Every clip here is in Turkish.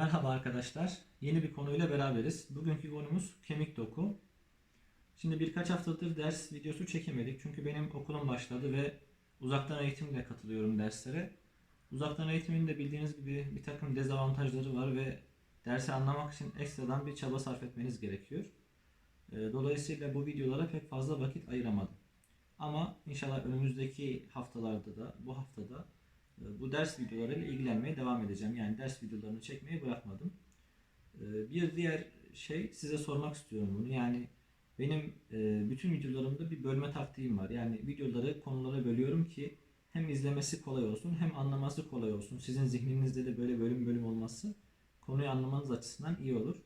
Merhaba arkadaşlar. Yeni bir konuyla beraberiz. Bugünkü konumuz kemik doku. Şimdi birkaç haftadır ders videosu çekemedik. Çünkü benim okulum başladı ve uzaktan eğitimle katılıyorum derslere. Uzaktan eğitimin de bildiğiniz gibi bir takım dezavantajları var ve dersi anlamak için ekstradan bir çaba sarf etmeniz gerekiyor. Ee, Dolayısıyla bu videolara pek fazla vakit ayıramadım. Ama inşallah önümüzdeki haftalarda da bu haftada bu ders videolarıyla ilgilenmeye devam edeceğim. Yani ders videolarını çekmeyi bırakmadım. E, Bir diğer şey size sormak istiyorum bunu. Yani benim e, bütün videolarımda bir bölme taktiğim var. Yani videoları konulara bölüyorum ki hem izlemesi kolay olsun hem anlaması kolay olsun. Sizin zihninizde de böyle bölüm bölüm olması konuyu anlamanız açısından iyi olur.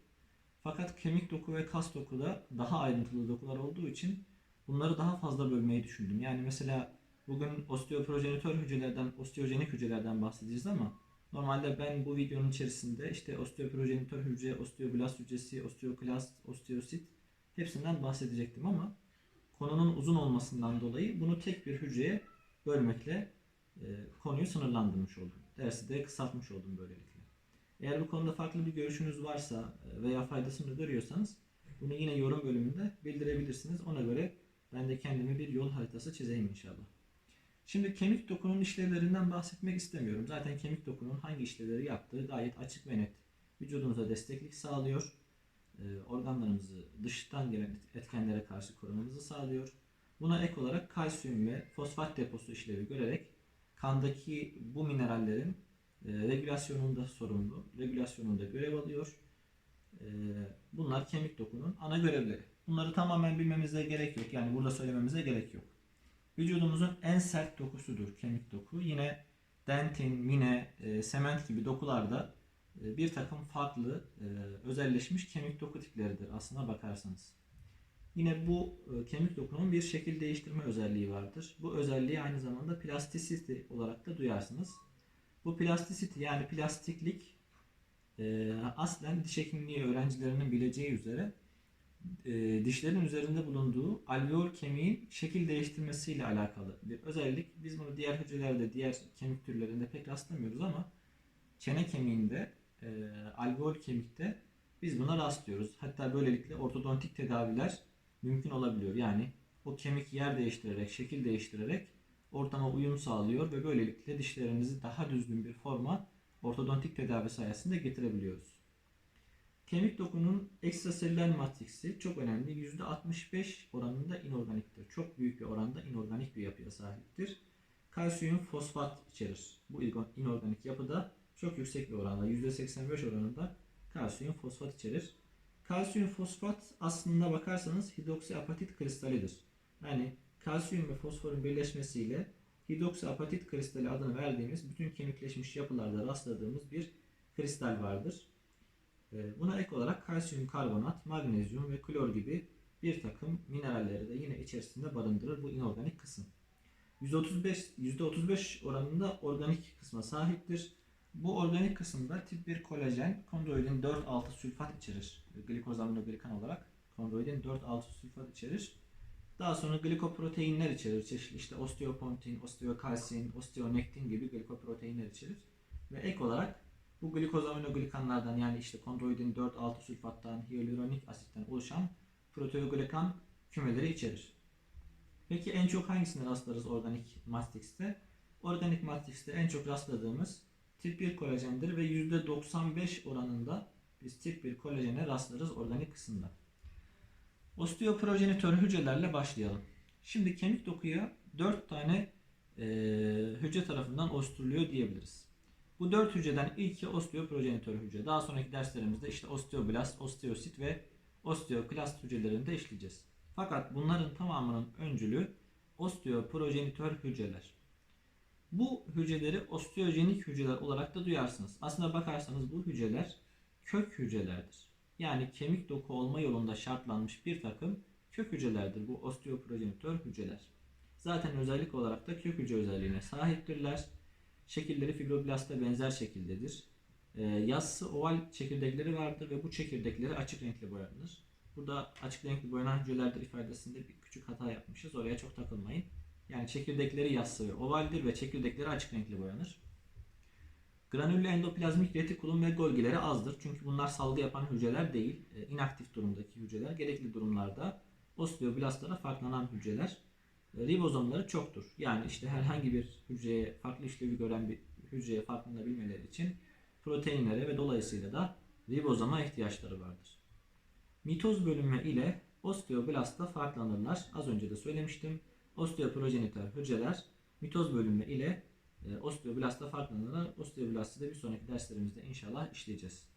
Fakat kemik doku ve kas dokuda daha ayrıntılı dokular olduğu için bunları daha fazla bölmeyi düşündüm. Yani mesela Bugün osteoprojenitör hücrelerden, osteojenik hücrelerden bahsedeceğiz ama normalde ben bu videonun içerisinde işte osteoprojenitör hücre, osteoblast hücresi, osteoklast, osteosit hepsinden bahsedecektim ama konunun uzun olmasından dolayı bunu tek bir hücreye bölmekle e, konuyu sınırlandırmış oldum. Dersi de kısaltmış oldum böylelikle. Eğer bu konuda farklı bir görüşünüz varsa e, veya faydasını görüyorsanız bunu yine yorum bölümünde bildirebilirsiniz. Ona göre ben de kendime bir yol haritası çizeyim inşallah. Şimdi kemik dokunun işlevlerinden bahsetmek istemiyorum. Zaten kemik dokunun hangi işlevleri yaptığı gayet açık ve net. Vücudunuza desteklik sağlıyor. e, Organlarımızı dıştan gelen etkenlere karşı korumamızı sağlıyor. Buna ek olarak kalsiyum ve fosfat deposu işlevi görerek kandaki bu minerallerin e, regülasyonunda sorumlu, regülasyonunda görev alıyor. E, Bunlar kemik dokunun ana görevleri. Bunları tamamen bilmemize gerek yok. Yani burada söylememize gerek yok. Vücudumuzun en sert dokusudur kemik doku. Yine dentin, mine, e, sement gibi dokularda e, bir takım farklı e, özelleşmiş kemik doku tipleridir aslına bakarsanız. Yine bu e, kemik dokunun bir şekil değiştirme özelliği vardır. Bu özelliği aynı zamanda plasticity olarak da duyarsınız. Bu plasticity yani plastiklik e, aslen diş hekimliği öğrencilerinin bileceği üzere e, dişlerin üzerinde bulunduğu alveol kemiğin şekil değiştirmesiyle alakalı bir özellik. Biz bunu diğer hücrelerde, diğer kemik türlerinde pek rastlamıyoruz ama çene kemiğinde, e, alveol kemikte biz buna rastlıyoruz. Hatta böylelikle ortodontik tedaviler mümkün olabiliyor. Yani o kemik yer değiştirerek, şekil değiştirerek ortama uyum sağlıyor ve böylelikle dişlerimizi daha düzgün bir forma ortodontik tedavi sayesinde getirebiliyoruz. Kemik dokunun ekstraselüler matriksi çok önemli. %65 oranında inorganiktir. Çok büyük bir oranda inorganik bir yapıya sahiptir. Kalsiyum fosfat içerir. Bu inorganik yapıda çok yüksek bir oranda %85 oranında kalsiyum fosfat içerir. Kalsiyum fosfat aslında bakarsanız hidroksiapatit kristalidir. Yani kalsiyum ve fosforun birleşmesiyle hidroksiapatit kristali adını verdiğimiz bütün kemikleşmiş yapılarda rastladığımız bir kristal vardır. Ee, Buna ek olarak kalsiyum karbonat, magnezyum ve klor gibi bir takım mineralleri de yine içerisinde barındırır bu inorganik kısım. %35, %35 oranında organik kısma sahiptir. Bu organik kısımda tip 1 kolajen, kondroitin 4-6 sülfat içerir. Glikosaminoglikan olarak kondroitin 4-6 sülfat içerir. Daha sonra glikoproteinler içerir. Çeşitli işte osteopontin, osteokalsin, osteonektin gibi glikoproteinler içerir. Ve ek olarak bu glikosaminoglikanlardan yani işte kondroitin 4-6 sülfattan, hyaluronik asitten oluşan proteoglikan kümeleri içerir. Peki en çok hangisine rastlarız organik matrixte? Organik matrixte en çok rastladığımız tip 1 kolajendir ve %95 oranında biz tip 1 kolajene rastlarız organik kısımda. Osteoprojenitör hücrelerle başlayalım. Şimdi kemik dokuya 4 tane e, hücre tarafından oluşturuluyor diyebiliriz. Bu 4 hücreden ilki osteoprojenitör hücre. Daha sonraki derslerimizde işte osteoblast, osteosit ve osteoklast hücrelerini de işleyeceğiz. Fakat bunların tamamının öncülü osteoprojenitör hücreler. Bu hücreleri osteojenik hücreler olarak da duyarsınız. Aslına bakarsanız bu hücreler kök hücrelerdir. Yani kemik doku olma yolunda şartlanmış bir takım kök hücrelerdir bu osteoprojenitör hücreler. Zaten özellik olarak da kök hücre özelliğine sahiptirler. Şekilleri fibroblasta benzer şekildedir. Ee, yassı oval çekirdekleri vardır ve bu çekirdekleri açık renkli boyanır. Burada açık renkli boyanan hücrelerdir ifadesinde bir küçük hata yapmışız. Oraya çok takılmayın. Yani çekirdekleri yassı ve ovaldir ve çekirdekleri açık renkli boyanır. Granüllü endoplazmik retikulum ve Golgi'leri azdır. Çünkü bunlar salgı yapan hücreler değil. E, inaktif durumdaki hücreler. Gerekli durumlarda osteoblastlara farklanan hücreler. Ribozomları çoktur. Yani işte herhangi bir hücreye farklı işlevi gören bir hücreye farklanabilmeleri için proteinlere ve dolayısıyla da ribozoma ihtiyaçları vardır. Mitoz bölünme ile osteoblastla farklanırlar. Az önce de söylemiştim. Osteoprojeniter hücreler mitoz bölünme ile e, osteoblastla farklanırlar. Osteoblastı da bir sonraki derslerimizde inşallah işleyeceğiz.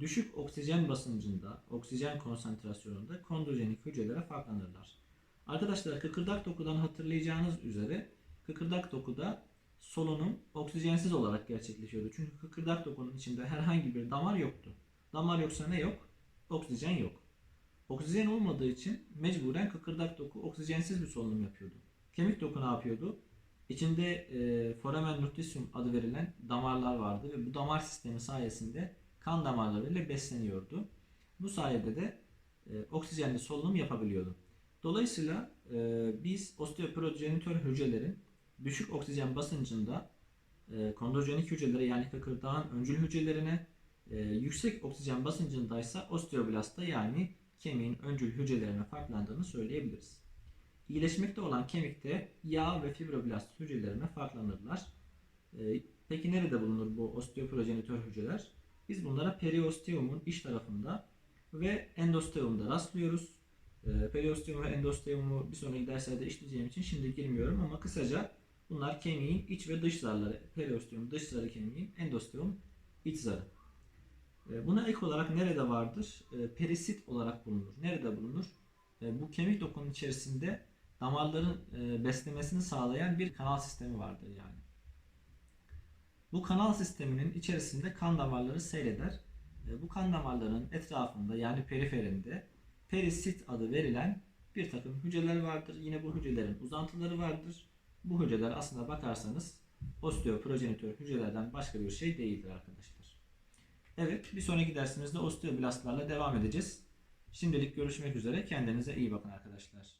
Düşük oksijen basıncında, oksijen konsantrasyonunda kondrojenik hücrelere farklanırlar. Arkadaşlar kıkırdak dokudan hatırlayacağınız üzere kıkırdak dokuda solunum oksijensiz olarak gerçekleşiyordu. Çünkü kıkırdak dokunun içinde herhangi bir damar yoktu. Damar yoksa ne yok? Oksijen yok. Oksijen olmadığı için mecburen kıkırdak doku oksijensiz bir solunum yapıyordu. Kemik doku ne yapıyordu? İçinde e, foramen luteum adı verilen damarlar vardı ve bu damar sistemi sayesinde kan damarlarıyla besleniyordu. Bu sayede de e, oksijenli solunum yapabiliyordu. Dolayısıyla e, biz osteoprogenitör hücrelerin düşük oksijen basıncında e, kondrojenik hücrelere yani kıkırdağın öncül hücrelerine e, yüksek oksijen basıncındaysa osteoblastta yani kemiğin öncül hücrelerine farklandığını söyleyebiliriz. İyileşmekte olan kemikte yağ ve fibroblast hücrelerine farklanırlar. E, peki nerede bulunur bu osteoprogenitör hücreler? Biz bunlara periosteum'un iç tarafında ve endosteum'da rastlıyoruz. E, periosteum ve endosteum'u bir sonraki derslerde işleyeceğim için şimdi girmiyorum ama kısaca bunlar kemiğin iç ve dış zarları. Periosteum dış zarı kemiğin, endosteum iç zarı. E, Buna ek olarak nerede vardır? E, Perisit olarak bulunur. Nerede bulunur? Bu kemik dokunun içerisinde damarların e, beslemesini sağlayan bir kanal sistemi vardır yani. Bu kanal sisteminin içerisinde kan damarları seyreder. Bu kan damarlarının etrafında yani periferinde perisit adı verilen bir takım hücreler vardır. Yine bu hücrelerin uzantıları vardır. Bu hücreler aslında bakarsanız osteoprojenitör hücrelerden başka bir şey değildir arkadaşlar. Evet, bir sonraki dersimizde osteoblastlarla devam edeceğiz. Şimdilik görüşmek üzere. Kendinize iyi bakın arkadaşlar.